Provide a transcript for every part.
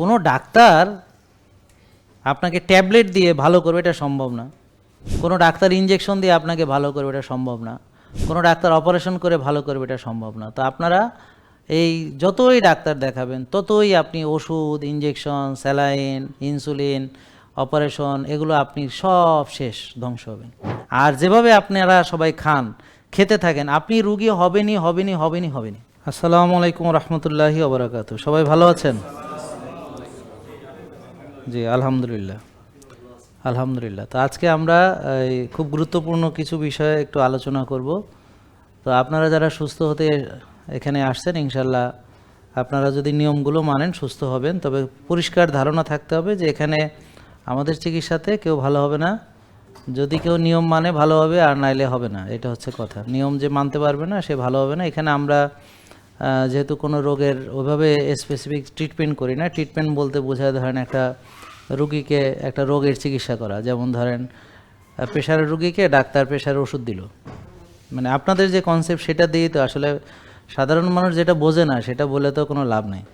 কোনো ডাক্তার আপনাকে ট্যাবলেট দিয়ে ভালো করবে, এটা সম্ভব না। কোনো ডাক্তার ইঞ্জেকশন দিয়ে আপনাকে ভালো করবে, এটা সম্ভব না। কোনো ডাক্তার অপারেশন করে ভালো করবে, এটা সম্ভব না। তো আপনারা এই যতই ডাক্তার দেখাবেন, ততই আপনি ওষুধ ইঞ্জেকশন স্যালাইন ইনসুলিন অপারেশন এগুলো আপনি সব শেষ, ধ্বংস হবেন। আর যেভাবে আপনারা সবাই খান, খেতে থাকেন, আপনি রুগী হবেনই হবেনই হবেনই হবেনই। আসসালামু আলাইকুম রহমতুল্লাহি ওবরাকাত সবাই ভালো আছেন? জি, আলহামদুলিল্লাহ। আলহামদুলিল্লাহ। তো আজকে আমরা খুব গুরুত্বপূর্ণ কিছু বিষয়ে একটু আলোচনা করব। তো আপনারা যারা সুস্থ হতে এখানে আসছেন ইনশাল্লাহ আপনারা যদি নিয়মগুলো মানেন, সুস্থ হবেন। তবে পরিষ্কার ধারণা থাকতে হবে যে এখানে আমাদের চিকিৎসাতে কেউ ভালো হবে না। যদি কেউ নিয়ম মানে ভালো হবে, আর নাইলে হবে না। এটা হচ্ছে কথা। নিয়ম যে মানতে পারবে না, সে ভালো হবে না। এখানে আমরা যেহেতু কোনো রোগের ওইভাবে স্পেসিফিক ট্রিটমেন্ট করি না ট্রিটমেন্ট বলতে বোঝায় ধরেন একটা রুগীকে একটা রোগের চিকিৎসা করা। যেমন ধরেন প্রেশারের রুগীকে ডাক্তার প্রেশারের ওষুধ দিল। মানে আপনাদের যে কনসেপ্ট সেটা দিয়েই তো আসলে সাধারণ মানুষ যেটা বোঝে না, সেটা বলে তো কোনো লাভ নেই।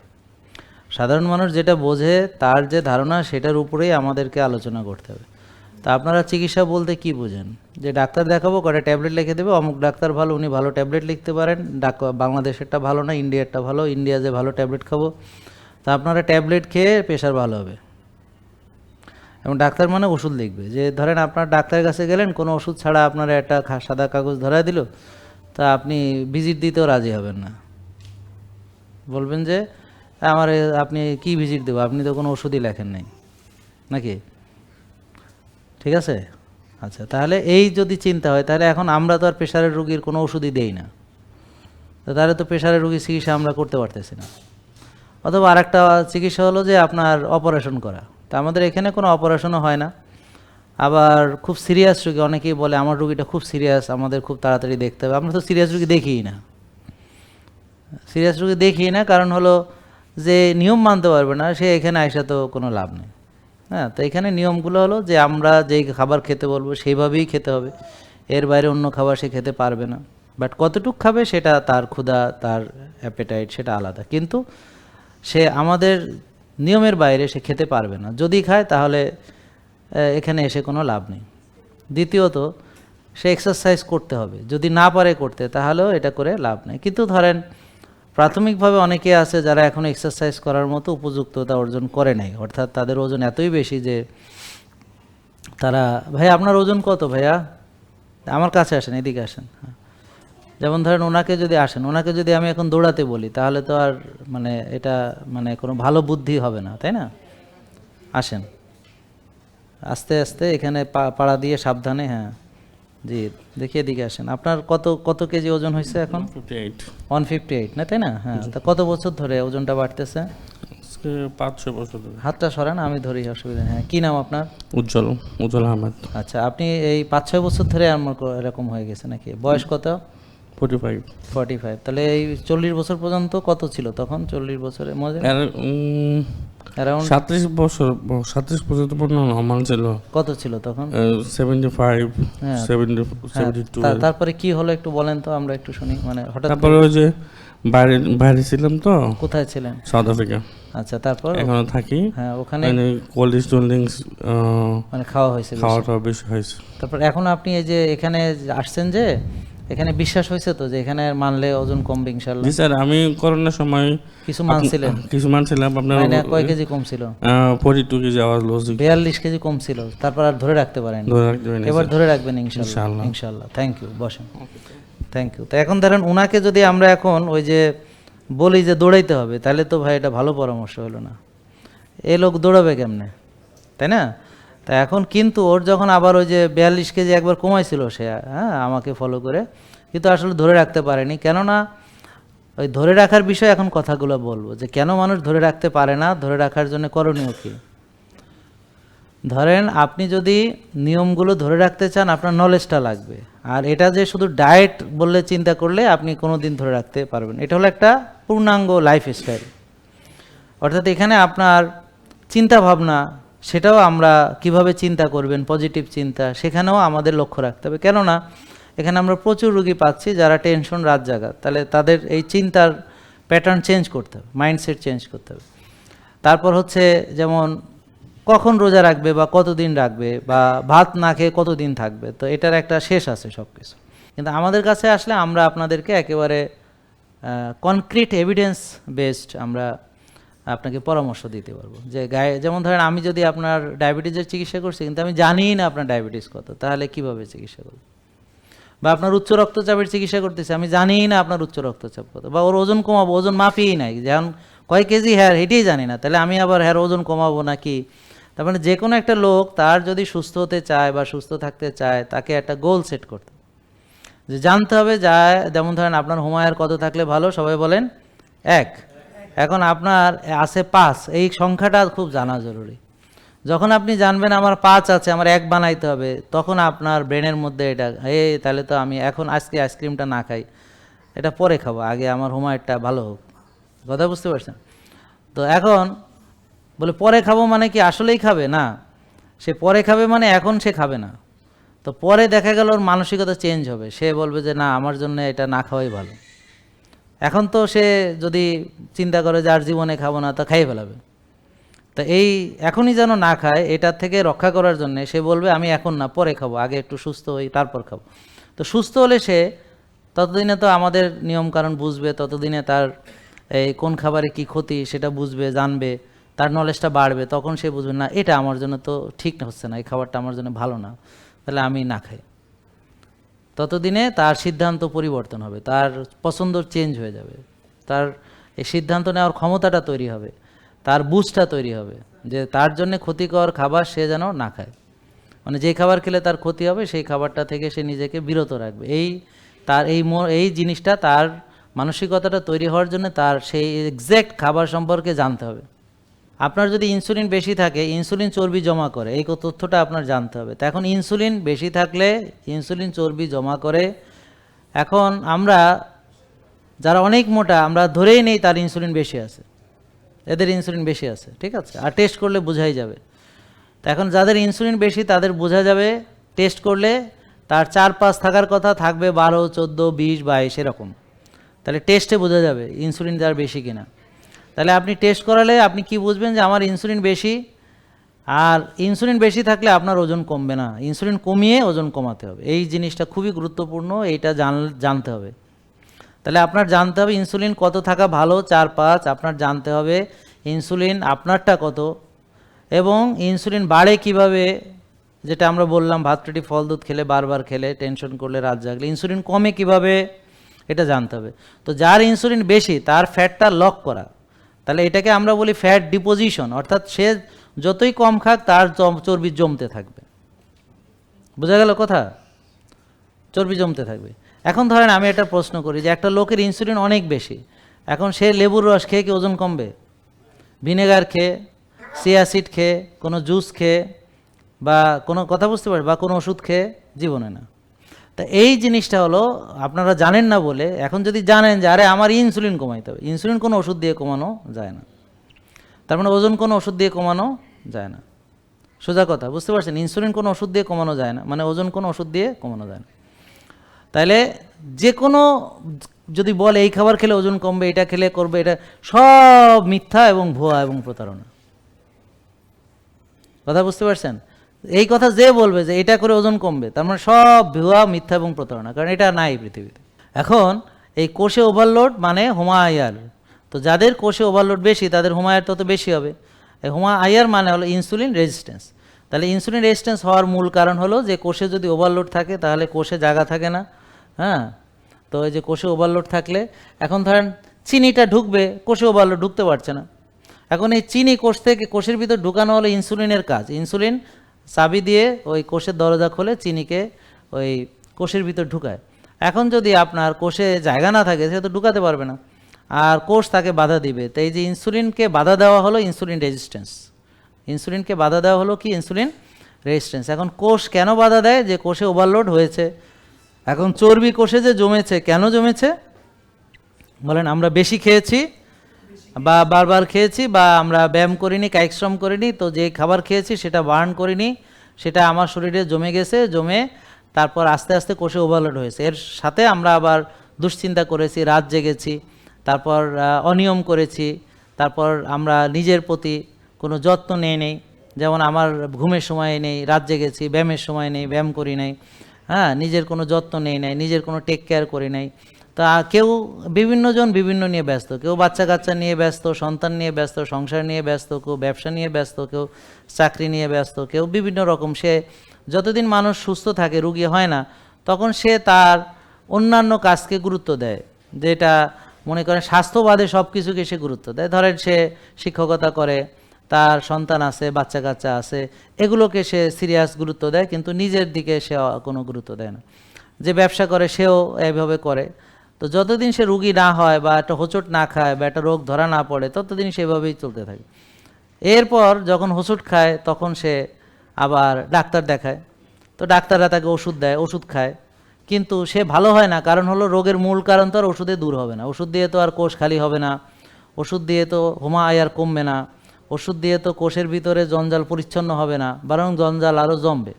সাধারণ মানুষ যেটা বোঝে, তার যে ধারণা, সেটার উপরেই আমাদেরকে আলোচনা করতে হবে। তা আপনারা চিকিৎসা বলতে কি বোঝেন? যে ডাক্তার দেখাবো কটা ট্যাবলেট লিখে দেবে। অমুক ডাক্তার ভালো, উনি ভালো ট্যাবলেট লিখতে পারেন। বাংলাদেশেরটা ভালো না, ইন্ডিয়ারটা ভালো, ইন্ডিয়া যে ভালো ট্যাবলেট খাব। তা আপনারা ট্যাবলেট খেয়ে প্রেশার ভালো হবে। এবং ডাক্তার মানে ওষুধ লিখবে। যে ধরেন আপনার ডাক্তারের কাছে গেলেন, কোনো ওষুধ ছাড়া আপনার একটা সাদা কাগজ ধরা দিল, তা আপনি ভিজিট দিতেও রাজি হবেন না। বলবেন যে, আমার, আপনি কি ভিজিট দেবো? আপনি তো কোনো ওষুধই লেখেন নাই। নাকি? ঠিক আছে? আচ্ছা তাহলে এই যদি চিন্তা হয়, তাহলে এখন আমরা তো আর প্রেশারের রুগীর কোনো ওষুধই দেই না। তো তাহলে তো প্রেশারের রুগীর চিকিৎসা আমরা করতে পারতেছি না। অথবা আরেকটা চিকিৎসা হলো যে আপনার অপারেশন করা। তা আমাদের এখানে কোনো অপারেশনও হয় না। আবার খুব সিরিয়াস রুগী, অনেকেই বলে আমার রুগীটা খুব সিরিয়াস, আমাদের খুব তাড়াতাড়ি দেখতে হবে। আমরা তো সিরিয়াস রুগী দেখিই না। সিরিয়াস রুগী দেখি না, কারণ হলো যে নিয়ম মানতে পারবে না, সে এখানে আসা তো কোনো লাভ নেই। হ্যাঁ তো এখানে নিয়মগুলো হলো যে আমরা যেই খাবার খেতে বলব সেইভাবেই খেতে হবে। এর বাইরে অন্য খাবার সে খেতে পারবে না। বাট কতটুক খাবে সেটা তার ক্ষুধা, তার অ্যাপেটাইট সেটা আলাদা। কিন্তু সে আমাদের নিয়মের বাইরে সে খেতে পারবে না। যদি খায় তাহলে এখানে এসে কোনো লাভ নেই। দ্বিতীয়ত, সে এক্সারসাইজ করতে হবে। যদি না পারে করতে, তাহলেও এটা করে লাভ নেই। কিন্তু ধরেন প্রাথমিকভাবে অনেকে আছে যারা এখন এক্সারসাইজ করার মতো উপযুক্ততা অর্জন করে নাই। অর্থাৎ তাদের ওজন এতই বেশি যে তারা ভাই আপনার ওজন কত ভাইয়া? আমার কাছে আসেন, এদিকে আসেন। হ্যাঁ। যেমন ধরেন ওনাকে যদি আসেন, ওনাকে যদি আমি এখন দৌড়াতে বলি, তাহলে তো আর মানে এটা মানে কোনো ভালো বুদ্ধি হবে না, তাই না? আসেন। আস্তে আস্তে এখানে পাড়া দিয়ে সাবধানে হ্যাঁ। জি দেখি এদিকে আসেন। আপনার কত কত কেজি ওজন হয়েছে এখন? ওয়ান ফিফটি এইট না তাই না? হ্যাঁ তা কত বছর ধরে ওজনটা বাড়তেছে? পাঁচ ছয় বছর ধরে। হাতটা সরান আমি ধরি অসুবিধা হ্যাঁ কী নাম আপনার? উজ্জ্বল উজ্জ্বল আহমেদ। আচ্ছা আপনি এই পাঁচ ছয় বছর ধরে আমার এরকম হয়ে গেছে নাকি? বয়স কত? ফোর্টি ফাইভ ফর্টি ফাইভ তাহলে এই চল্লিশ বছর পর্যন্ত কত ছিল তখন? চল্লিশ বছরের মধ্যে? সাতত্রিশ বছর সাতত্রিশ পর্যন্ত পর্যন্ত নর্মাল ছিল। কত ছিল তখন? Seventy five. Seventy seventy two তা- তারপরে কি হলো একটু বলেন তো আমরা একটু শুনি। মানে হঠাৎ তারপরে ওই যে বাইরে বাইরে ছিলাম তো। কোথায় ছিলেন? সাউথ আফ্রিকা আচ্ছা তারপর? এখনও থাকি। হ্যাঁ ওখানে? মানে কোল্ড স্টোন লিঙ্কস মানে খাওয়া হয়েছে। খাওয়া টাওয়া বেশি হয়েছে। তারপর এখন আপনি এই যে এখানে আসছেন যে এখানে বিশ্বাস হয়েছে তো যে এখানে মানলে ওজন কমবে ইনশাল্লাহ জি স্যার আমি করোনার সময় কিছু মানছিলেন? কিছু মানছিলাম আপনার মানে কয় কেজি কমছিল? ফোর্টি টু কেজি আওয়াজ লস বিয়াল্লিশ কেজি কমছিল তারপর আর ধরে রাখতে পারেন। ধরে রাখতে পারিনি, এবার ধরে রাখবেন ইনশাআল্লাহ। ইনশাল্লাহ থ্যাংক ইউ বসেন। থ্যাংক ইউ তো এখন ধরেন ওনাকে যদি আমরা এখন ওই যে বলি যে দৌড়াইতে হবে তাহলে তো ভাই এটা ভালো পরামর্শ হলো না। এ লোক দৌড়াবে কেমনে? তাই না? তা এখন কিন্তু ওর যখন আবার ওই যে বিয়াল্লিশ কেজি একবার কমাইছিল সে হ্যাঁ আমাকে ফলো করে কিন্তু আসলে ধরে রাখতে পারেনি। কেননা ওই ধরে রাখার বিষয়ে এখন কথাগুলো বলব যে, কেন মানুষ ধরে রাখতে পারে না? ধরে রাখার জন্য করণীয় কী? ধরেন আপনি যদি নিয়মগুলো ধরে রাখতে চান, আপনার নলেজটা লাগবে। আর এটা যে শুধু ডায়েট বললে চিন্তা করলে আপনি কোনো দিন ধরে রাখতে পারবেন এটা হলো একটা পূর্ণাঙ্গ লাইফ স্টাইল অর্থাৎ এখানে আপনার চিন্তা ভাবনা সেটাও আমরা কীভাবে চিন্তা করবেন পজিটিভ চিন্তা, সেখানেও আমাদের লক্ষ্য রাখতে হবে। কেননা এখানে আমরা প্রচুর রুগী পাচ্ছি যারা টেনশন রাত জাগা। তাহলে তাদের এই চিন্তার প্যাটার্ন চেঞ্জ করতে হবে মাইন্ডসেট চেঞ্জ করতে হবে। তারপর হচ্ছে যেমন কখন রোজা রাখবে বা কতদিন রাখবে বা ভাত না খেয়ে কতদিন থাকবে, তো এটার একটা শেষ আছে সব কিছু কিন্তু আমাদের কাছে আসলে আমরা আপনাদেরকে একেবারে কনক্রিট এভিডেন্স বেসড আমরা আপনাকে পরামর্শ দিতে পারব। যে গায়ে, যেমন ধরেন আমি যদি আপনার ডায়াবেটিসের চিকিৎসা করছি, কিন্তু আমি জানিই না আপনার ডায়াবেটিস কত, তাহলে কীভাবে চিকিৎসা করব? বা আপনার উচ্চ রক্তচাপের চিকিৎসা করতেছে, আমি জানিই না আপনার উচ্চ রক্তচাপ কত। বা ওর ওজন কমাবো, ওজন মাপিয়েই নাই। যেমন কয় কেজি হ্যার এটাই জানি না। তাহলে আমি আবার হ্যার ওজন কমাবো নাকি? তার মানে যে কোনো একটা লোক তার যদি সুস্থ হতে চায় বা সুস্থ থাকতে চায়, তাকে একটা গোল সেট করতে যে জানতে হবে, যা যেমন ধরেন আপনার হুমায়ের কত থাকলে ভালো, সবাই বলেন, এক। এখন আপনার আছে পাঁচ, এই সংখ্যাটা খুব জানা জরুরি। যখন আপনি জানবেন আমার পাঁচ আছে, আমার এক বানাইতে হবে, তখন আপনার ব্রেনের মধ্যে এটা এই তাহলে তো আমি এখন আজকে আইসক্রিমটা না খাই, এটা পরে খাব, আগে আমার হুমায়ুরটা ভালো হোক। কথা বুঝতে পারছেন? তো এখন বলে, পরে খাব মানে কি আসলেই খাবে? না, সে পরে খাবে মানে এখন সে খাবে না। তো পরে দেখা গেল ওর মানসিকতা চেঞ্জ হবে, সে বলবে যে, না, আমার জন্য এটা না খাওয়াই ভালো। এখন তো সে যদি চিন্তা করে যে, আর জীবনে খাব না, তা খাইয়ে ফেলাবে। তো এই এখনই যেন না খায়, এটার থেকে রক্ষা করার জন্য সে বলবে, আমি এখন না, পরে খাব, আগে একটু সুস্থ হই, তারপর খাব। তো সুস্থ হলে সে ততদিনে তো আমাদের নিয়ম কারণ বুঝবে, ততদিনে তার এই কোন খাবারে কি ক্ষতি সেটা বুঝবে, জানবে, তার নলেজটা বাড়বে, তখন সে বুঝবে, না, এটা আমার জন্য তো ঠিক হচ্ছে না, এই খাবারটা আমার জন্য ভালো না, তাহলে আমি না খাই। ততদিনে তার সিদ্ধান্ত পরিবর্তন হবে, তার পছন্দ চেঞ্জ হয়ে যাবে, তার এই সিদ্ধান্ত নেওয়ার ক্ষমতাটা তৈরি হবে। তার বুঝটা তৈরি হবে যে তার জন্য ক্ষতিকর খাবার সে যেন না খায়। মানে যে খাবার খেলে তার ক্ষতি হবে, সেই খাবারটা থেকে সে নিজেকে বিরত রাখবে। এই তার, এই এই জিনিসটা তার মানসিকতাটা তৈরি হওয়ার জন্য তার সেই এক্স্যাক্ট খাবার সম্পর্কে জানতে হবে। আপনার যদি ইনসুলিন বেশি থাকে ইনসুলিন চর্বি জমা করে, এই তথ্যটা আপনার জানতে হবে। তো এখন ইনসুলিন বেশি থাকলে ইনসুলিন চর্বি জমা করে, এখন আমরা, যারা অনেক মোটা, আমরা ধরেই নেই তার ইনসুলিন বেশি আছে। এদের ইনসুলিন বেশি আছে, ঠিক আছে? আর টেস্ট করলে বোঝাই যাবে। তো এখন যাদের ইনসুলিন বেশি, তাদের বোঝা যাবে টেস্ট করলে তার চার পাঁচ থাকার কথা থাকবে বারো, চোদ্দ, বিশ, বাইশ, এরকম। তাহলে টেস্টে বোঝা যাবে ইনসুলিন যার বেশি কিনা। তাহলে আপনি টেস্ট করালে আপনি কি বুঝবেন যে আমার ইনসুলিন বেশি? আর ইনসুলিন বেশি থাকলে আপনার ওজন কমবে না। ইনসুলিন কমিয়ে ওজন কমাতে হবে। এই জিনিসটা খুবই গুরুত্বপূর্ণ, এইটা জান, জানতে হবে। তাহলে আপনার জানতে হবে ইনসুলিন কত থাকা ভালো চার পাঁচ আপনার জানতে হবে ইনসুলিন আপনারটা কত। এবং ইনসুলিন বাড়ে কীভাবে, যেটা আমরা বললাম, ভাত, রুটি, ফল, দুধ খেলে বারবার খেলে, টেনশন করলে রাত জাগলে। ইনসুলিন কমে কীভাবে, এটা জানতে হবে। তো যার ইনসুলিন বেশি, তার ফ্যাটটা লক করা। তাহলে এটাকে আমরা বলি ফ্যাট ডিপোজিশন, অর্থাৎ সে যতই কম খাক, তার চর্বি জমতে থাকবে। বোঝা গেল কথা? চর্বি জমতে থাকবে। এখন ধরেন আমি একটা প্রশ্ন করি যে একটা লোকের ইনসুলিন অনেক বেশি, এখন সে লেবুর রস খেয়ে কি ওজন কমবে? ভিনেগার খেয়ে সিয়াসিড খেয়ে, কোনো জুস খেয়ে, বা কোনো কথা বুঝতে পারে বা কোনো ওষুধ খেয়ে জীবনে না। তা এই জিনিসটা হলো, আপনারা জানেন না বলে এখন যদি জানেন যে, আরে আমার ইনসুলিন কমাইতে হবে ইনসুলিন কোনো ওষুধ দিয়ে কমানো যায় না। তার মানে ওজন কোনো ওষুধ দিয়ে কমানো যায় না। সোজা কথা, বুঝতে পারছেন? ইনসুলিন কোনো ওষুধ দিয়ে কমানো যায় না মানে ওজন কোনো ওষুধ দিয়ে কমানো যায় না। তাহলে যে কোনো যদি বলে এই খাবার খেলে ওজন কমবে, এটা খেলে করবে, এটা সব মিথ্যা এবং ভুয়া এবং প্রতারণা। কথা বুঝতে পারছেন? এই কথা যে বলবে যে এটা করে ওজন কমবে, তার মানে সব ভুয়া, মিথ্যা এবং প্রতারণা, কারণ এটা নাই পৃথিবীতে। এখন এই কোষে ওভারলোড মানে হোমা আয়ার তো যাদের কোষে ওভারলোড বেশি, তাদের হোমা আয়ার তত বেশি হবে। হোমা আয়ার মানে হলো ইনসুলিন রেজিস্ট্যান্স তাহলে ইনসুলিন রেজিস্ট্যান্স হওয়ার মূল কারণ হলো যে কোষে যদি ওভারলোড থাকে, তাহলে কোষে জায়গা থাকে না। হ্যাঁ? তো ওই যে কোষে ওভারলোড থাকলে, এখন ধরেন চিনিটা ঢুকবে, কোষে ওভারলোড ঢুকতে পারছে না। এখন এই চিনি কোষ থেকে, কোষের ভিতর ঢুকানো হলো ইনসুলিনের কাজ। ইনসুলিন চাবি দিয়ে ওই কোষের দরজা খোলে চিনিকে ওই কোষের ভিতর ঢুকায়। এখন যদি আপনার কোষে জায়গা না থাকে, সে তো ঢুকাতে পারবে না। আর কোষ তাকে বাধা দিবে। তো এই যে ইনসুলিনকে বাধা দেওয়া হলো ইনসুলিন রেজিস্ট্যান্স ইনসুলিনকে বাধা দেওয়া হলো কি? ইনসুলিন রেজিস্ট্যান্স এখন কোষ কেন বাধা দেয়? যে কোষে ওভারলোড হয়েছে। এখন চর্বি কোষে যে জমেছে, কেন জমেছে? বলেন, আমরা বেশি খেয়েছি বা বারবার খেয়েছি বা আমরা ব্যায়াম করিনি, কায়িক শ্রম করিনি, তো যে খাবার খেয়েছি সেটা বার্ন করিনি, সেটা আমার শরীরে জমে গেছে, জমে তারপর আস্তে আস্তে কোষে ওভারলোড হয়েছে। এর সাথে আমরা আবার দুশ্চিন্তা করেছি, রাত জেগেছি, তারপর অনিয়ম করেছি, তারপর আমরা নিজের প্রতি কোনো যত্ন নেই নেই। যেমন আমার ঘুমের সময় নেই, রাত জেগেছি, ব্যায়ামের সময় নেই, ব্যায়াম করি নাই। হ্যাঁ নিজের কোনো যত্ন নেই নাই, নিজের কোনো টেক কেয়ার করে নাই। তা কেউ বিভিন্নজন বিভিন্ন নিয়ে ব্যস্ত, কেউ বাচ্চা কাচ্চা নিয়ে ব্যস্ত, সন্তান নিয়ে ব্যস্ত, সংসার নিয়ে ব্যস্ত, কেউ ব্যবসা নিয়ে ব্যস্ত, কেউ চাকরি নিয়ে ব্যস্ত, কেউ বিভিন্ন রকম। সে যতদিন মানুষ সুস্থ থাকে, রুগী হয় না, তখন সে তার অন্যান্য কাজকে গুরুত্ব দেয়, যেটা মনে করেন স্বাস্থ্যবাদে সব কিছুকে সে গুরুত্ব দেয়। ধরেন সে শিক্ষকতা করে তার সন্তান আছে বাচ্চা কাচ্চা আছে, এগুলোকে সে সিরিয়াস গুরুত্ব দেয়, কিন্তু নিজের দিকে সে কোনো গুরুত্ব দেয় না। যে ব্যবসা করে, সেও এইভাবে করে। তো যতদিন সে রুগী না হয় বা একটা হোঁচট না খায় বা একটা রোগ ধরা না পড়ে, ততদিন সেভাবেই চলতে থাকে। এরপর যখন হোঁচট খায়, তখন সে আবার ডাক্তার দেখায়। তো ডাক্তাররা তাকে ওষুধ দেয়, ওষুধ খায়। কিন্তু সে ভালো হয় না, কারণ হলো রোগের মূল কারণ তো আর ওষুধে দূর হবে না। ওষুধ দিয়ে তো আর কোষ খালি হবে না। ওষুধ দিয়ে তো হোমা আয়ার কমবে না। ওষুধ দিয়ে তো কোষের ভিতরে জঞ্জাল পরিচ্ছন্ন হবে না, বরং জঞ্জাল আরও জমবে।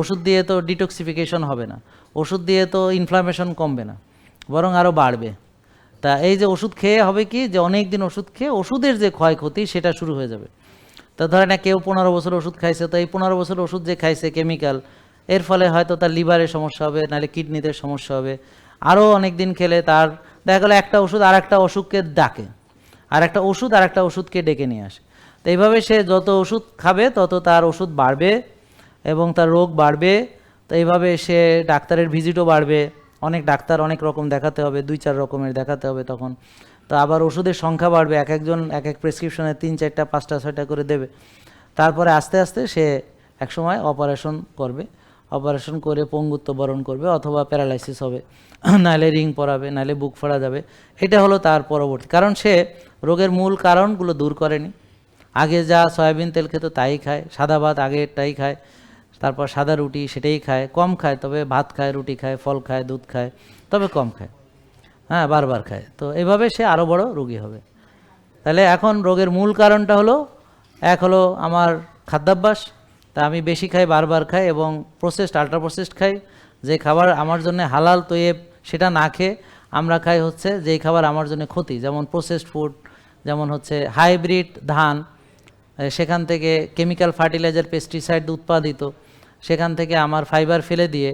ওষুধ দিয়ে তো ডিটক্সিফিকেশন হবে না, ওষুধ দিয়ে তো ইনফ্লামেশন কমবে না, বরং আরও বাড়বে। তা এই যে ওষুধ খেয়ে হবে কি যে অনেক দিন ওষুধ খেয়ে ওষুধের যে ক্ষয়ক্ষতি সেটা শুরু হয়ে যাবে। তা ধরে না কেউ পনেরো বছর ওষুধ খাইছে, তো এই পনেরো বছর ওষুধ যে খাইছে কেমিক্যাল এর ফলে হয়তো তার লিভারের সমস্যা হবে, নাহলে কিডনিতে সমস্যা হবে। আরও অনেক দিন খেলে তার, দেখা গেলো একটা ওষুধ আর একটা অসুখকে ডাকে আর একটা ওষুধ আর একটা ওষুধকে ডেকে নিয়ে আসে। তো এইভাবে সে যত ওষুধ খাবে, তত তার ওষুধ বাড়বে এবং তার রোগ বাড়বে। তো এইভাবে সে ডাক্তারের ভিজিটও বাড়বে। অনেক ডাক্তার অনেক রকম দেখাতে হবে, দুই চার রকমের দেখাতে হবে তখন। তো আবার ওষুধের সংখ্যা বাড়বে, এক একজন, এক এক প্রেসক্রিপশনে তিন চারটা, পাঁচটা, ছয়টা করে দেবে। তারপরে আস্তে আস্তে সে একসময় অপারেশন করবে। অপারেশন করে পঙ্গুত্ব বরণ করবে অথবা প্যারালাইসিস হবে। নাহলে রিং পরাবে নাহলে বুক ফোড়া যাবে। এটা হলো তার পরবর্তী। কারণ সে রোগের মূল কারণগুলো দূর করেনি। আগে যা সয়াবিন তেল খেত তাই খায়, সাদা ভাত আগেরটাই খায়, তারপর সাদা রুটি সেটাই খায়, কম খায়, তবে ভাত খায়, রুটি খায়, ফল খায়, দুধ খায়, তবে কম খায়। হ্যাঁ বারবার খায়। তো এভাবে সে আরও বড় রোগী হবে। তাহলে এখন রোগের মূল কারণটা হলো, এক হলো আমার খাদ্যাভ্যাস, তা আমি বেশি খাই, বারবার খাই এবং প্রসেসড আল্ট্রা প্রসেসড খাই। যে খাবার আমার জন্য হালাল তৈব সেটা না খেয়ে আমরা খাই হচ্ছে যেই খাবার আমার জন্য ক্ষতি, যেমন প্রসেসড ফুড যেমন হচ্ছে হাইব্রিড ধান সেখান থেকে কেমিক্যাল ফার্টিলাইজার পেস্টিসাইড উৎপাদিত, সেখান থেকে আমার ফাইবার ফেলে দিয়ে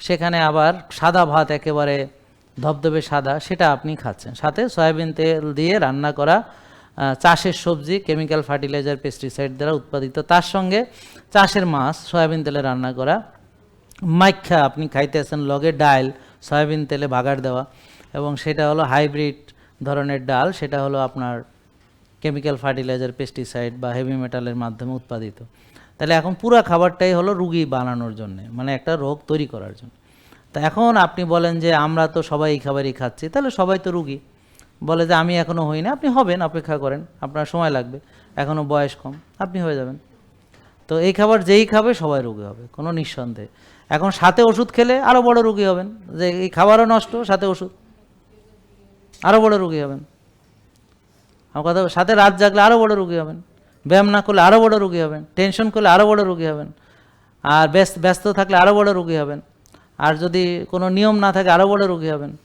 সেখানে আবার সাদা ভাত একেবারে ধবধবে সাদা, সেটা আপনি খাচ্ছেন। সাথে সয়াবিন তেল দিয়ে রান্না করা চাষের সবজি, কেমিক্যাল ফার্টিলাইজার পেস্টিসাইড দ্বারা উৎপাদিত। তার সঙ্গে চাষের মাছ, সয়াবিন তেলে রান্না করা। মাইখা আপনি খাইতেছেন লগে ডাল, সয়াবিন তেলে ভাগার দেওয়া। এবং সেটা হলো হাইব্রিড ধরনের ডাল, সেটা হলো আপনার কেমিক্যাল ফার্টিলাইজার পেস্টিসাইড বা হেভি মেটালের মাধ্যমে উৎপাদিত। তাহলে এখন পুরো খাবারটাই হলো রুগী বানানোর জন্য মানে একটা রোগ তৈরি করার জন্য। তা এখন আপনি বলেন যে, আমরা তো সবাই এই খাবারই খাচ্ছি তাহলে সবাই তো রুগী। বলে যে, আমি এখনও হই না আপনি হবেন, অপেক্ষা করেন, আপনার সময় লাগবে। এখনও বয়স কম, আপনি হয়ে যাবেন। তো এই খাবার যেই খাবে, সবাই রোগী হবে, কোনো নিঃসন্দেহে। এখন সাথে ওষুধ খেলে আরও বড় রোগী হবেন, যে এই খাবারও নষ্ট, সাথে ওষুধ। আরও বড় রোগী হবেন। আমার কথা সাথে রাত জাগলে আরও বড় রোগী হবেন। ব্যায়াম না করলে আরও বড় রোগী হবেন। টেনশন করলে আরও বড় রোগী হবেন। আর ব্যস্ত ব্যস্ত থাকলে আরও বড় রোগী হবেন। আর যদি কোনো নিয়ম না থাকে আরও বড় রোগী হবেন।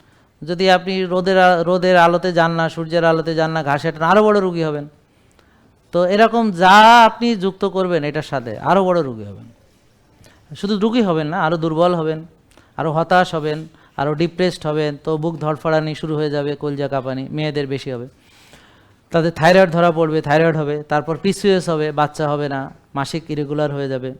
যদি আপনি রোদের রোদের আলোতে যান না, সূর্যের আলোতে যান না, ঘাসে আরও বড় রোগী হবেন। তো এরকম যা আপনি যুক্ত করবেন, এটার সাথে আরও বড় রোগী হবেন। শুধু রুগী হবেন না আরও দুর্বল হবেন আরও হতাশ হবেন আরও ডিপ্রেসড হবেন, তো বুক ধড়ফড়ানি শুরু হয়ে যাবে, কলজা কাঁপানি, মেয়েদের বেশি হবে। তাদের থাইরয়েড ধরা পড়বে থাইরয়েড হবে, তারপর পিসিএস হবে, বাচ্চা হবে না, মাসিক ইরেগুলার হয়ে যাবে,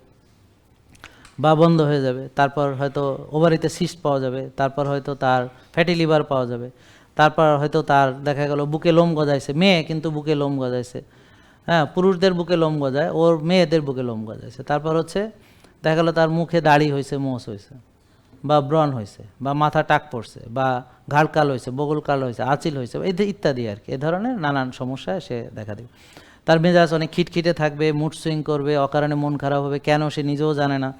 বা বন্ধ হয়ে যাবে, তারপর হয়তো ওভারিতে সিস্ট পাওয়া যাবে, তারপর হয়তো তার ফ্যাটি লিভার পাওয়া যাবে, তারপর হয়তো তার, দেখা গেল বুকে লোম গজাইছে, মেয়ে কিন্তু বুকে লোম গজাইছে হ্যাঁ পুরুষদের বুকে লোম গজায়, ওর মেয়েদের বুকে লোম গজাইছে, তারপর হচ্ছে, দেখা গেলো তার মুখে দাড়ি হয়েছে মোষ হয়েছে বা ব্রণ হয়েছে বা মাথা টাক পড়ছে, বা ঘাড় কাল হয়েছে বগল কাল হয়েছে আঁচিল হয়েছে এই ইত্যাদি আর কি, এ ধরনের নানান সমস্যা সে দেখা দেবে। তার মেজাজ অনেক খিটখিটে থাকবে মুড সুইং করবে, অকারণে মন খারাপ হবে, কেন সে নিজেও জানে না।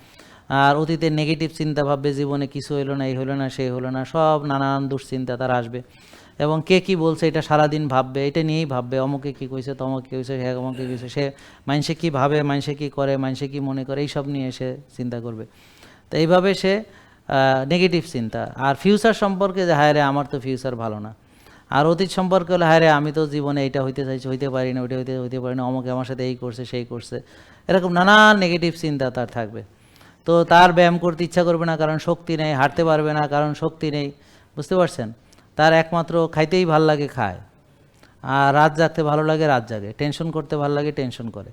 আর অতীতে নেগেটিভ চিন্তা ভাববে, জীবনে কিছু হলো না, এই হলো না সেই হলো না, সব নানান দুশ্চিন্তা তার আসবে। এবং কে কি বলছে, এটা সারাদিন ভাববে, এটা নিয়েই ভাববে, অমুকে কি কইছে, তমকে কইছে হ্যাঁ অমুকে কইছে, সে মানুষে কি ভাবে মানুষে কি করে মানুষে কি মনে করে, এইসব নিয়ে সে চিন্তা করবে। তো এইভাবে সে নেগেটিভ চিন্তা। আর ফিউচার সম্পর্কে যে হায় রে আমার তো ফিউচার ভালো না। আর অতীত সম্পর্কে হলে হায় রে আমি তো জীবনে এইটা হইতে চাইছি, হইতে পারি না ওইটা হইতে হইতে পারি না অমুকে আমার সাথে এই করছে, সেই করছে। এরকম নানান নেগেটিভ চিন্তা তার থাকবে। তো তার ব্যায়াম করতে ইচ্ছা করবে না, কারণ শক্তি নেই, হাঁটতে পারবে না, কারণ শক্তি নেই। বুঝতে পারছেন? তার একমাত্র খাইতেই ভালো লাগে খায়। আর রাত জাগতে ভালো লাগে, রাত জাগে। টেনশন করতে ভালো লাগে টেনশন করে।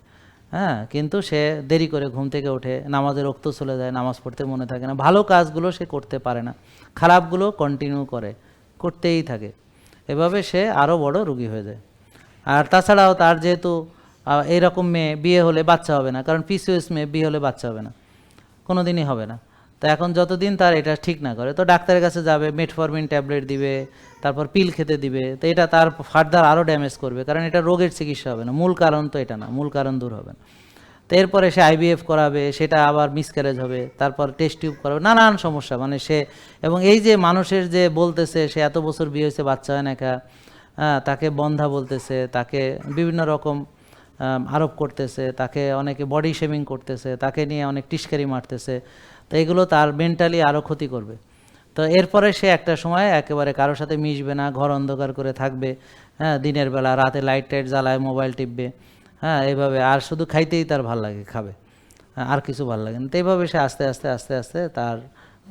হ্যাঁ কিন্তু সে দেরি করে ঘুম থেকে ওঠে নামাজের রক্ত চলে যায়, নামাজ পড়তে মনে থাকে না। ভালো কাজগুলো সে করতে পারে না। খারাপগুলো কন্টিনিউ করে, করতেই থাকে। এভাবে সে আরও বড় রুগী হয়ে যায়। আর তাছাড়াও তার যেহেতু এইরকম মেয়ে, বিয়ে হলে বাচ্চা হবে না, কারণ পিসিওএস মেয়ে, বিয়ে হলে বাচ্চা হবে না। কোনো দিনই হবে না। তো এখন যতদিন তার এটা ঠিক না করে তো ডাক্তারের কাছে যাবে মেটফরমিন ট্যাবলেট দিবে তারপর পিল খেতে দিবে তো এটা তার ফার্দার আরও ড্যামেজ করবে কারণ এটা রোগের চিকিৎসা হবে না। মূল কারণ তো এটা না মূল কারণ দূর হবে না। তো এরপরে সে আইবিএফ করাবে সেটা আবার মিসক্যারেজ হবে তারপর টেস্ট টিউব করাবে নানান সমস্যা মানে সে এবং এই যে মানুষের যে বলতেছে সে এত বছর বিয়ে হয়েছে বাচ্চা হয় না কা হ্যাঁ, তাকে বন্ধা বলতেছে তাকে বিভিন্ন রকম আরোপ করতেছে, তাকে অনেকে বডি শেভিং করতেছে, তাকে নিয়ে অনেক টিস্কারি মারতেছে। তো এগুলো তার মেন্টালি আরও ক্ষতি করবে। তো এরপরে সে একটা সময় একেবারে কারোর সাথে মিশবে না, ঘর অন্ধকার করে থাকবে হ্যাঁ দিনের বেলা রাতে লাইট টাইট জ্বালায় মোবাইল টিপবে হ্যাঁ এইভাবে। আর শুধু খাইতেই তার ভালো লাগে, খাবে, আর কিছু ভালো লাগে না। তো এইভাবে সে আস্তে আস্তে আস্তে আস্তে তার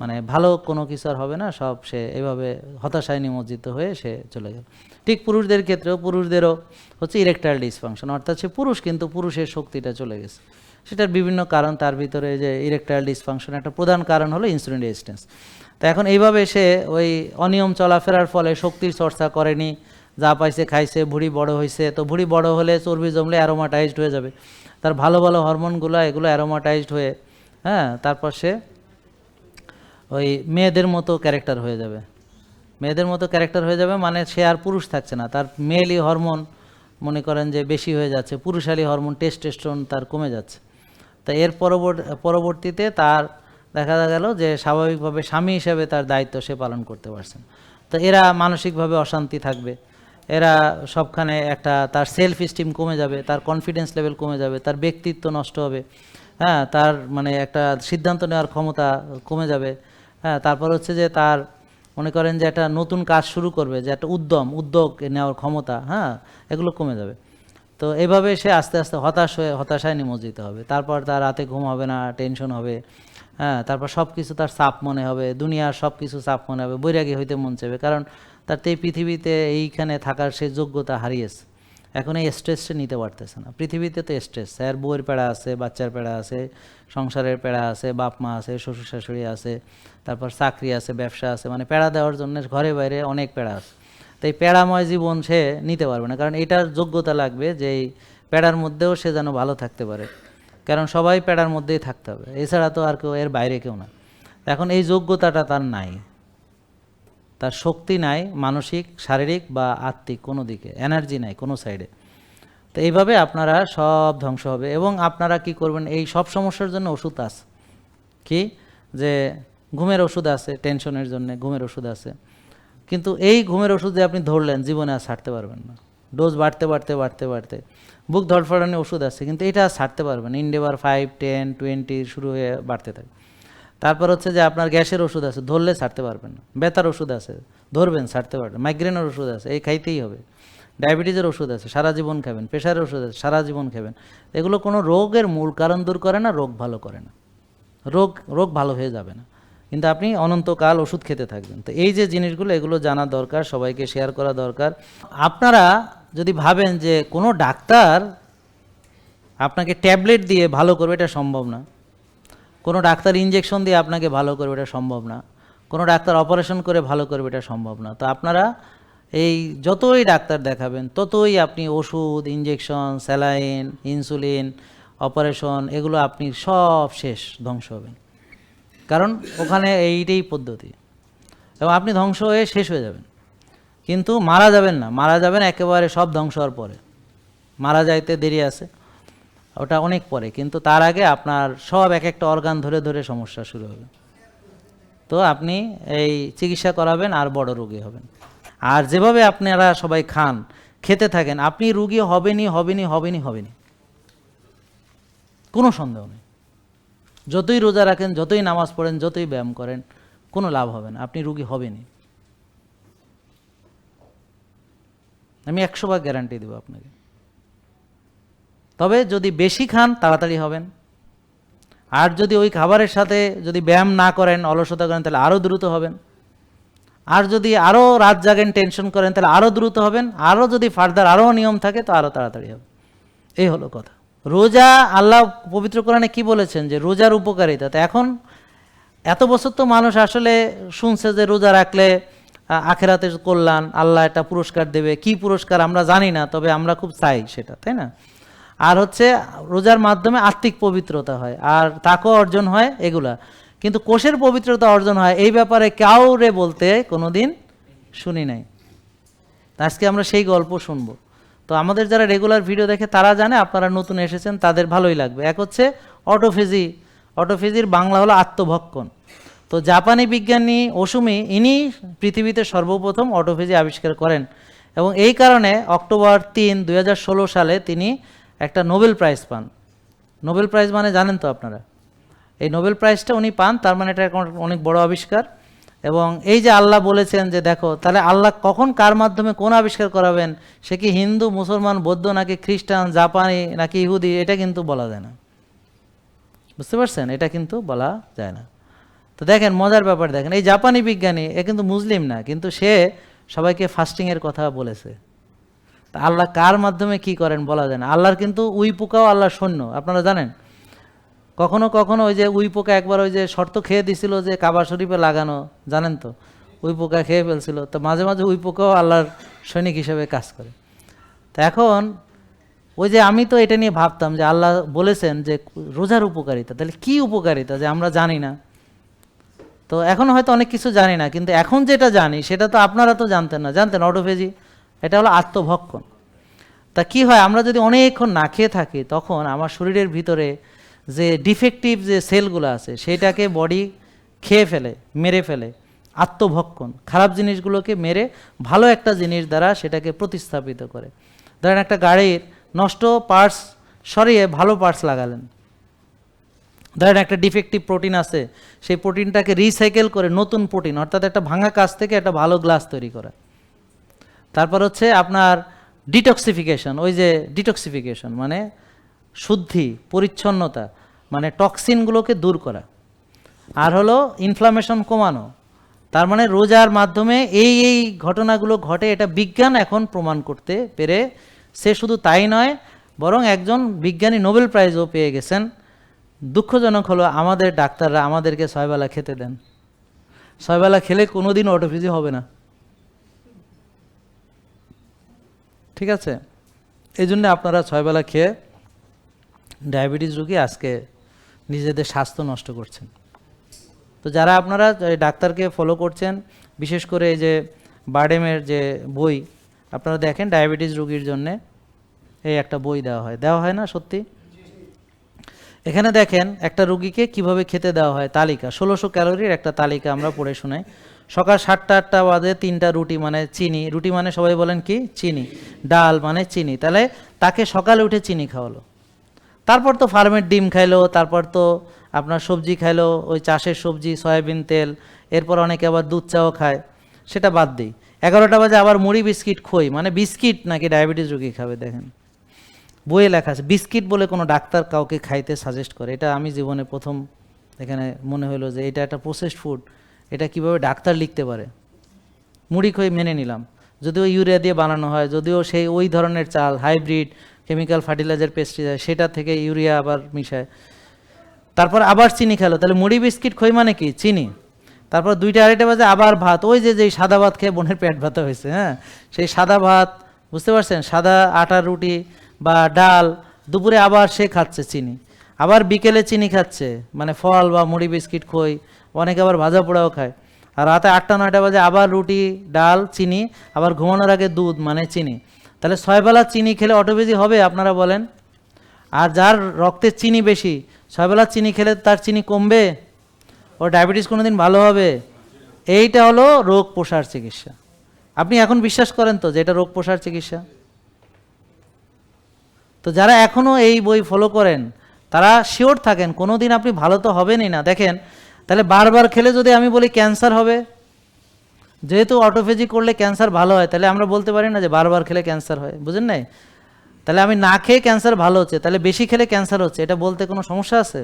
মানে ভালো কোনো কিছু আর হবে না, সব সে এভাবে হতাশায় নিমজ্জিত হয়ে সে চলে গেল। ঠিক পুরুষদের ক্ষেত্রেও পুরুষদেরও হচ্ছে ইরেকটাইল ডিসফাংশন অর্থাৎ সে পুরুষ কিন্তু পুরুষের শক্তিটা চলে গেছে। সেটার বিভিন্ন কারণ, তার ভিতরে যে ইরেকটাইল ডিসফাংশন একটা প্রধান কারণ হলো ইনসুলিন রেজিস্ট্যান্স তো এখন এইভাবে সে ওই অনিয়ম চলাফেরার ফলে শক্তির চর্চা করেনি, যা পাইছে খাইছে, ভুঁড়ি বড় হয়েছে তো ভুঁড়ি বড় হলে চর্বি জমলে অ্যারোমাটাইজড হয়ে যাবে। তার ভালো ভালো হরমোনগুলো এগুলো অ্যারোমাটাইজড হয়ে হ্যাঁ তারপর সে ওই মেয়েদের মতো ক্যারেক্টার হয়ে যাবে। মেয়েদের মতো ক্যারেক্টার হয়ে যাবে মানে সে আর পুরুষ থাকছে না। তার মেয়েলি হরমোন মনে করেন যে বেশি হয়ে যাচ্ছে, পুরুষালী হরমোন টেস্টেস্টন তার কমে যাচ্ছে। তা এর পরবর্তী পরবর্তীতে তার দেখা গেল যে স্বাভাবিকভাবে স্বামী হিসেবে তার দায়িত্ব সে পালন করতে পারছেন তো এরা মানসিকভাবে অশান্তি থাকবে। এরা সবখানে একটা তার সেলফ স্টিম কমে যাবে, তার কনফিডেন্স লেভেল কমে যাবে, তার ব্যক্তিত্ব নষ্ট হবে। হ্যাঁ তার মানে একটা সিদ্ধান্ত নেওয়ার ক্ষমতা কমে যাবে। হ্যাঁ তারপর হচ্ছে যে তার মনে করেন যে একটা নতুন কাজ শুরু করবে, যে একটা উদ্যম, উদ্যোগ নেওয়ার ক্ষমতা হ্যাঁ এগুলো কমে যাবে। তো এইভাবে সে আস্তে আস্তে হতাশ হয়ে, হতাশায় নিমজ্জিত হবে। তারপর তার রাতে ঘুম হবে না, টেনশন হবে হ্যাঁ তারপর সব কিছু তার চাপ মনে হবে, দুনিয়ার সব কিছু চাপ মনে হবে, বৈরাগী হইতে মন চাইবে। কারণ তার তো এই পৃথিবীতে এইখানে থাকার সে যোগ্যতা হারিয়েছে। এখন এই স্ট্রেস সে নিতে পারতেছে না। পৃথিবীতে তো স্ট্রেস স্যার বউয়ের পেড়া আছে, বাচ্চার পেড়া আছে, সংসারের পেড়া আছে, বাপ মা আছে, শ্বশুর শাশুড়ি আছে, তারপর চাকরি আছে, ব্যবসা আছে মানে পেড়া দেওয়ার জন্য ঘরে বাইরে অনেক পেড়া আছে। তো এই পেড়াময় জীবন সে নিতে পারবে না, কারণ এটার যোগ্যতা লাগবে যে এই পেড়ার মধ্যেও সে যেন ভালো থাকতে পারে। কারণ সবাই পেড়ার মধ্যেই থাকতে হবে, এছাড়া তো আর কেউ, এর বাইরে কেউ না। এখন এই যোগ্যতাটা তার নাই। তার শক্তি নাই, মানসিক, শারীরিক বা আত্মিক, কোনো দিকে এনার্জি নাই, কোনো সাইডে তো এইভাবে আপনারা সব ধ্বংস হবে এবং আপনারা কি করবেন, এই সব সমস্যার জন্য ওষুধ আছে। কি? যে ঘুমের ওষুধ আছে টেনশনের জন্য ঘুমের ওষুধ আছে। কিন্তু এই ঘুমের ওষুধ যে আপনি ধরলেন, জীবনে আর ছাড়তে পারবেন না। ডোজ বাড়তে বাড়তে বাড়তে বাড়তে। বুক ধরফড়ানি ওষুধ আছে, কিন্তু এটা আর ছাড়তে পারবেন ইন্ডেভার ফাইভ টেন টোয়েন্টি শুরু হয়ে বাড়তে থাকে। তারপর হচ্ছে যে আপনার গ্যাসের ওষুধ আছে, ধরলে ছাড়তে পারবেন না। ব্যথার ওষুধ আছে, ধরবেন, ছাড়তে পারবেন মাইগ্রেনের ওষুধ আছে, এই খাইতেই হবে। ডায়াবেটিসের ওষুধ আছে, সারা জীবন খাবেন। প্রেশারের ওষুধ আছে, সারা জীবন খাবেন। এগুলো কোনো রোগের মূল কারণ দূর করে না, রোগ ভালো করে না। রোগ রোগ ভালো হয়ে যাবে না। কিন্তু আপনি অনন্তকাল ওষুধ খেতে থাকবেন। তো এই যে জিনিসগুলো, এগুলো জানা দরকার, সবাইকে শেয়ার করা দরকার। আপনারা যদি ভাবেন যে কোনো ডাক্তার আপনাকে ট্যাবলেট দিয়ে ভালো করবে, এটা সম্ভব না। কোনো ডাক্তার ইঞ্জেকশন দিয়ে আপনাকে ভালো করবে, এটা সম্ভব না। কোনো ডাক্তার অপারেশন করে ভালো করবে, এটা সম্ভব না। তো আপনারা এই যতই ডাক্তার দেখাবেন, ততই আপনি ওষুধ ইঞ্জেকশন স্যালাইন ইনসুলিন অপারেশন এগুলো আপনি সব শেষ ধ্বংস হবেন। কারণ ওখানে এইটাই পদ্ধতি। এবং আপনি ধ্বংস হয়ে শেষ হয়ে যাবেন। কিন্তু মারা যাবেন না। মারা যাবেন একেবারে সব ধ্বংস হওয়ার পরে। মারা যাইতে দেরি আছে। ওটা অনেক পরে, কিন্তু তার আগে আপনার সব এক একটা অর্গান ধরে ধরে সমস্যা শুরু হবে। তো আপনি এই চিকিৎসা করাবেন আর বড় রোগী হবেন। আর যেভাবে আপনারা সবাই খান, খেতে থাকেন, আপনি রুগী হবেনই হবেনই হবেনই হবেনই। কোনো সন্দেহ নেই। যতই রোজা রাখেন, যতই নামাজ পড়েন, যতই ব্যায়াম করেন, কোনো লাভ হবে না, আপনি রুগী হবেনই। আমি একশো ভাগ গ্যারান্টি দেবো আপনাকে। তবে যদি বেশি খান, তাড়াতাড়ি হবেন। আর যদি ওই খাবারের সাথে যদি ব্যায়াম না করেন, অলসতা করেন, তাহলে আরও দ্রুত হবেন। আর যদি আরও রাত জাগেন, টেনশন করেন, তাহলে আরও দ্রুত হবেন। আরও যদি ফার্দার আরও নিয়ম থাকে, তো আরও তাড়াতাড়ি হবে। এই হলো কথা। রোজা আল্লাহ পবিত্র কোরআনে কি বলেছেন? যে রোজার উপকারিতা। তো এখন এত বছর তো মানুষ আসলে শুনছে যে রোজা রাখলে আখেরাতে কল্যাণ, আল্লাহ একটা পুরস্কার দেবে। কি পুরস্কার আমরা জানি না, তবে আমরা খুব চাই সেটা, তাই না? আর হচ্ছে রোজার মাধ্যমে আত্মিক পবিত্রতা হয়, আর তাকেও অর্জন হয় এগুলা। কিন্তু কোষের পবিত্রতা অর্জন হয়, এই ব্যাপারে কাউরে বলতে কোনোদিন শুনি নাই। আজকে আমরা সেই গল্প শুনব। তো আমাদের যারা রেগুলার ভিডিও দেখে তারা জানে, আপনারা নতুন এসেছেন, তাদের ভালোই লাগবে। এক হচ্ছে অটোফিজি অটোফিজির বাংলা হলো আত্মভক্ষণ। তো জাপানি বিজ্ঞানী ওসুমি ইনি পৃথিবীতে সর্বপ্রথম অটোফিজি আবিষ্কার করেন। এবং এই কারণে অক্টোবর তিন দুই সালে তিনি একটা নোবেল প্রাইজ পান। নোবেল প্রাইজ মানে জানেন তো আপনারা? এই নোবেল প্রাইজটা উনি পান, তার মানে এটা এখন অনেক বড় আবিষ্কার। এবং এই যে আল্লাহ বলেছেন যে দেখো, তাহলে আল্লাহ কখন কার মাধ্যমে কোন আবিষ্কার করাবেন? সে কি হিন্দু, মুসলমান, বৌদ্ধ, নাকি খ্রিস্টান, জাপানি, নাকি ইহুদি? এটা কিন্তু বলা যায় না। বুঝতে পারছেন? এটা কিন্তু বলা যায় না। তো দেখেন, মজার ব্যাপার দেখেন। এই জাপানি বিজ্ঞানী, এ কিন্তু মুসলিম না, কিন্তু সে সবাইকে ফাস্টিংয়ের কথা বলেছে। তা আল্লাহ কার মাধ্যমে কি করেন বলা যায় না। আল্লাহর কিন্তু উই পোকাও আল্লাহর সৈন্য। আপনারা জানেন? কখনো কখনো ওই যে উই পোকা একবার ওই যে শর্ত খেয়ে দিছিল যে কাবা শরীফে লাগানো, জানেন তো? উই পোকা খেয়ে ফেলছিল। তো মাঝে মাঝে উই পোকাও আল্লাহর সৈনিক হিসেবে কাজ করে। তো এখন ওই যে আমি তো এটা নিয়ে ভাবতাম যে আল্লাহ বলেছেন যে রোজার উপকারিতা। তাহলে কি উপকারিতা যে আমরা জানি না? তো এখন হয়তো অনেক কিছু জানি না, কিন্তু এখন যেটা জানি সেটা তো আপনারা তো জানতেন না। জানতেন অটোফেজি? এটা হলো আত্মভক্ষণ। তা কি হয়? আমরা যদি অনেকক্ষণ না খেয়ে থাকি, তখন আমার শরীরের ভিতরে যে ডিফেক্টিভ যে সেলগুলো আছে, সেটাকে বডি খেয়ে ফেলে, মেরে ফেলে। আত্মভক্ষণ। খারাপ জিনিসগুলোকে মেরে ভালো একটা জিনিস দ্বারা সেটাকে প্রতিস্থাপিত করে। ধরেন একটা গাড়ির নষ্ট পার্টস সরিয়ে ভালো পার্টস লাগালেন। ধরেন একটা ডিফেক্টিভ প্রোটিন আছে, সেই প্রোটিনটাকে রিসাইকেল করে নতুন প্রোটিন অর্থাৎ একটা ভাঙা কাজ থেকে একটা ভালো গ্লাস তৈরি করা। তারপর হচ্ছে আপনার ডিটক্সিফিকেশন ওই যে ডিটক্সিফিকেশন মানে শুদ্ধি, পরিচ্ছন্নতা মানে টক্সিনগুলোকে দূর করা। আর হলো ইনফ্লামেশন কমানো। তার মানে রোজার মাধ্যমে এই এই ঘটনাগুলো ঘটে, এটা বিজ্ঞান এখন প্রমাণ করতে পেরে সে শুধু তাই নয়, বরং একজন বিজ্ঞানী নোবেল প্রাইজও পেয়ে গেছেন। দুঃখজনক হলো আমাদের ডাক্তাররা আমাদেরকে ছয়বেলা খেতে দেন। ছয়বেলা খেলে কোনোদিন অটোফিজি হবে না। ঠিক আছে? এই জন্য আপনারা ছয়বেলা খেয়ে ডায়াবেটিস রুগী আজকে নিজেদের স্বাস্থ্য নষ্ট করছেন। তো যারা আপনারা ডাক্তারকে ফলো করছেন, বিশেষ করে এই যে বার্ডেমের যে বই, আপনারা দেখেন ডায়াবেটিস রোগীর জন্যে এই একটা বই দেওয়া হয়। দেওয়া হয় না সত্যি? এখানে দেখেন একটা রুগীকে কীভাবে খেতে দেওয়া হয়, তালিকা। ষোলোশো ক্যালোরির একটা তালিকা আমরা পড়ে শোনাই। সকাল সাতটা আটটা বাদে তিনটা রুটি মানে চিনি। রুটি মানে সবাই বলেন কি? চিনি। ডাল মানে চিনি। তাহলে তাকে সকালে উঠে চিনি খাওয়ালো। তারপর তো ফার্মের ডিম খাইলো, তারপর তো আপনার সবজি খাইলো, ওই চাষের সবজি, সয়াবিন তেল, এরপর অনেকে আবার দুধ চাও খায়, সেটা বাদ দিই। এগারোটা বাজে আবার মুড়ি বিস্কিট খই মানে বিস্কিট নাকি ডায়াবেটিস রোগী খাবে, দেখেন। বইয়ে লেখা আছে, বিস্কিট বলে কোনো ডাক্তার কাউকে খাইতে সাজেস্ট করে। এটা আমি জীবনে প্রথম এখানে মনে হলো যে এটা একটা প্রসেসড ফুড এটা কীভাবে ডাক্তার লিখতে পারে? মুড়ি খই মেনে নিলাম। যদিও ইউরিয়া দিয়ে বানানো হয়, যদিও সেই ওই ধরনের চাল, হাইব্রিড কেমিক্যাল ফার্টিলাইজার পেস্টিসাইড, সেটা থেকে ইউরিয়া আবার মিশায়। তারপর আবার চিনি খেলো। তাহলে মুড়ি বিস্কিট খই মানে কি? চিনি। তারপর দুইটা আড়াইটা বাজে আবার ভাত। ওই যে যেই সাদা ভাত খেয়ে বোনের পেট ব্যথা হয়েছে হ্যাঁ? সেই সাদা ভাত, বুঝতে পারছেন? সাদা আটার রুটি বা ডাল, দুপুরে আবার সে খাচ্ছে চিনি। আবার বিকেলে চিনি খাচ্ছে মানে ফল বা মুড়ি বিস্কিট খই অনেকে আবার ভাজা পোড়াও খায়। আর রাতে আটটা, নয়টা বাজে আবার রুটি, ডাল, চিনি, আবার ঘুমানোর আগে দুধ মানে চিনি। তাহলে ছয়বেলা চিনি খেলে অটোবেজি হবে আপনারা বলেন? আর যার রক্তে চিনি বেশি, ছয়বেলা চিনি খেলে তার চিনি কমবে? ও ডায়াবেটিস কোনো দিন ভালো হবে? এইটা হলো রোগ পোষার চিকিৎসা। আপনি এখন বিশ্বাস করেন তো যে এটা রোগ পোষার চিকিৎসা? তো যারা এখনও এই বই ফলো করেন, তারা শিওর থাকেন কোনো দিন আপনি ভালো তো হবেনই না। দেখেন তাহলে বারবার খেলে যদি আমি বলি ক্যান্সার হবে, যেহেতু অটোফেজি করলে ক্যান্সার ভালো হয়, তাহলে আমরা বলতে পারি না যে বারবার খেলে ক্যান্সার হয়, বুঝেন নাই? তাহলে আমি না খেয়ে ক্যান্সার ভালো হচ্ছে, তাহলে বেশি খেলে ক্যান্সার হচ্ছে, এটা বলতে কোনো সমস্যা আছে?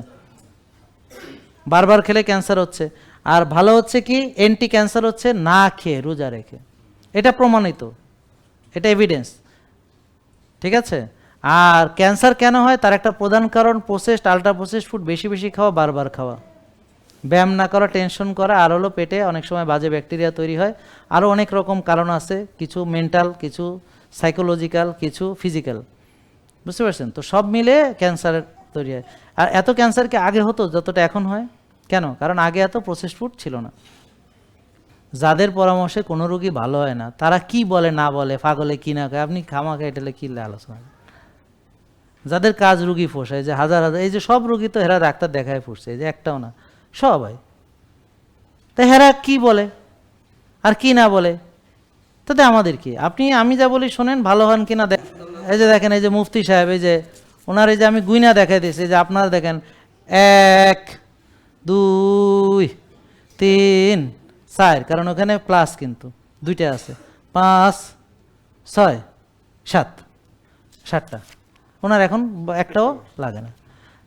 বারবার খেলে ক্যান্সার হচ্ছে, আর ভালো হচ্ছে কি? অ্যান্টি ক্যান্সার হচ্ছে না খেয়ে, রোজা রেখে। এটা প্রমাণিত, এটা এভিডেন্স ঠিক আছে? আর ক্যান্সার কেন হয়? তার একটা প্রধান কারণ প্রসেসড আলট্রা প্রসেসড ফুড বেশি বেশি খাওয়া, বারবার খাওয়া। ব্যায়াম না করা টেনশন করা, আর হলো পেটে অনেক সময় বাজে ব্যাকটেরিয়া তৈরি হয়। আরও অনেক রকম কারণ আছে, কিছু মেন্টাল কিছু সাইকোলজিক্যাল কিছু ফিজিক্যাল বুঝতে পারছেন? তো সব মিলে ক্যান্সার তৈরি হয়। আর এত ক্যান্সারকে আগে হতো, যতটা এখন হয়? কেন? কারণ আগে এত প্রসেস ফুড ছিল না। যাদের পরামর্শে কোনো রোগী ভালো হয় না, তারা কি বলে, না বলে ফাগলে কি না খায় আপনি খামাখা এটালে কি আলোচনা যাদের কাজ রুগী ফোসায় যে হাজার হাজার, এই যে সব রুগী তো হেরা ডাক্তার দেখায় ফুসছে এই যে একটাও না। সবাই। তা হেরা কি বলে? আর কি না বলে? তাতে আমাদের কি? আপনি, আমি যা বলি শোনেন, ভালো হন কি না এই যে দেখেন, এই যে মুফতি সাহেব, এই যে ওনার এই যে আমি গুইনা দেখাই দিয়েছি যে আপনারা দেখেন, এক, দুই, তিন, চার, কারণ ওখানে প্লাস কিন্তু, দুইটা আছে। পাঁচ, ছয়, সাত, সাতটা। ওনার এখন একটাও লাগে না।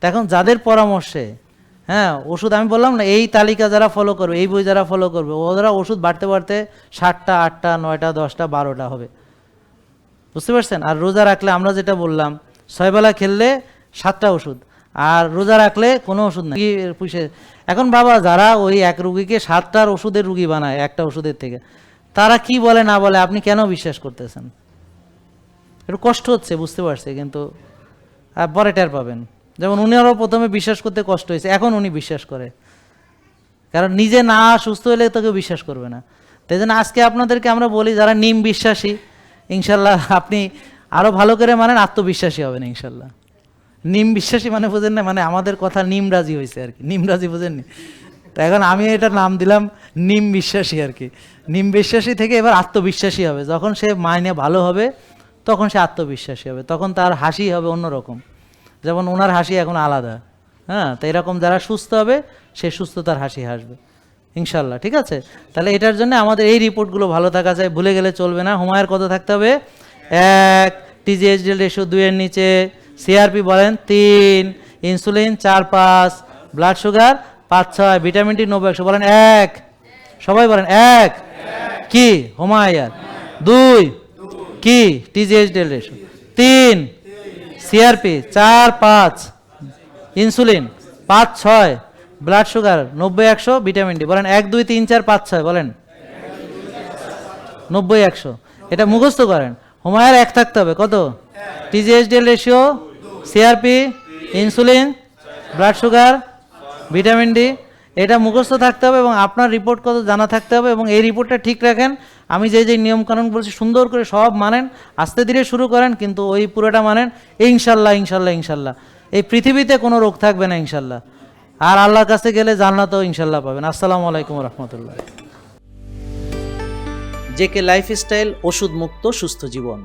এখন যাদের পরামর্শে হ্যাঁ ওষুধ আমি বললাম না, এই তালিকা যারা ফলো করবে, এই বই যারা ফলো করবে ওরা ওষুধ বাড়তে বাড়তে সাতটা, আটটা, নয়টা, দশটা, বারোটা হবে। বুঝতে পারছেন? আর রোজা রাখলে আমরা যেটা বললাম, ছয়বেলা খেললে সাতটা ওষুধ, আর রোজা রাখলে কোনো ওষুধ নেই। পুষে, এখন বাবা যারা ওই এক রুগীকে সাতটার ওষুধের রুগী বানায়, একটা ওষুধের থেকে, তারা কি বলে না বলে আপনি কেন বিশ্বাস করতেছেন? একটু কষ্ট হচ্ছে, বুঝতে পারছি, কিন্তু পরে টের পাবেন। যেমন উনি উনিও প্রথমে বিশ্বাস করতে কষ্ট হয়েছে, এখন উনি বিশ্বাস করে। কারণ নিজে না সুস্থ হলে তোকে বিশ্বাস করবে না। তাই জন্য আজকে আপনাদেরকে আমরা বলি, যারা নিম বিশ্বাসী, ইনশাল্লাহ আপনি আরও ভালো করে মানেন, আত্মবিশ্বাসী হবেন, ইনশাল্লাহ। নিম বিশ্বাসী মানে বোঝেন না মানে আমাদের কথা নিম রাজি হয়েছে আর কি। নিম রাজি বোঝেননি তো এখন আমি এটার নাম দিলাম, নিম বিশ্বাসী আর কি। নিম বিশ্বাসী থেকে এবার আত্মবিশ্বাসী হবে। যখন সে মাইনে ভালো হবে, তখন সে আত্মবিশ্বাসী হবে। তখন তার হাসি হবে অন্যরকম। যেমন ওনার হাসি এখন আলাদা। হ্যাঁ তো এরকম যারা সুস্থ হবে, সে সুস্থতার হাসি হাসবে। ইনশাল্লাহ, ঠিক আছে? তাহলে এটার জন্য আমাদের এই রিপোর্টগুলো ভালো থাকা চাই ভুলে গেলে চলবে না। হুমায়ের কত থাকতে হবে? এক টিজিএইচডিএল রেশো দুইয়ের নিচে সিআরপি বলেন তিন ইনসুলিন চার পাঁচ ব্লাড সুগার পাঁচ ছয় ভিটামিন ডি নব্বই একশো বলেন এক। সবাই বলেন এক। কি? হুমায়ার। দুই। কি? টিজিএইচডিএল রেশো তিন। সিআরপি চার পাঁচ, ইনসুলিন পাঁচ ছয়, ব্লাড সুগার নব্বই একশো, ভিটামিন ডি। বলেন এক, দুই, তিন, চার, পাঁচ, ছয়, বলেন। নব্বই একশো। এটা মুখস্থ করেন। হুমায়ের এক থাকতে হবে। কত? TG HDL ratio CRP, insulin, blood sugar, vitamin D এটা মুখস্থ থাকতে হবে এবং আপনার রিপোর্ট কত জানা থাকতে হবে এবং এই রিপোর্টটা ঠিক রাখেন। আমি যে যে নিয়মকানুন বলছি সুন্দর করে সব মানেন, আস্তে ধীরে শুরু করেন, কিন্তু ওই পুরোটা মানেন, ইনশাল্লাহ ইনশাল্লাহ ইনশাল্লাহ। এই পৃথিবীতে কোনো রোগ থাকবে না, ইনশাল্লাহ। আর আল্লাহর কাছে গেলে জান্নাতও ইনশাল্লাহ পাবেন। আসসালামু আলাইকুম রহমতুল্লাহ। জেকে লাইফস্টাইল ওষুধ মুক্ত সুস্থ জীবন।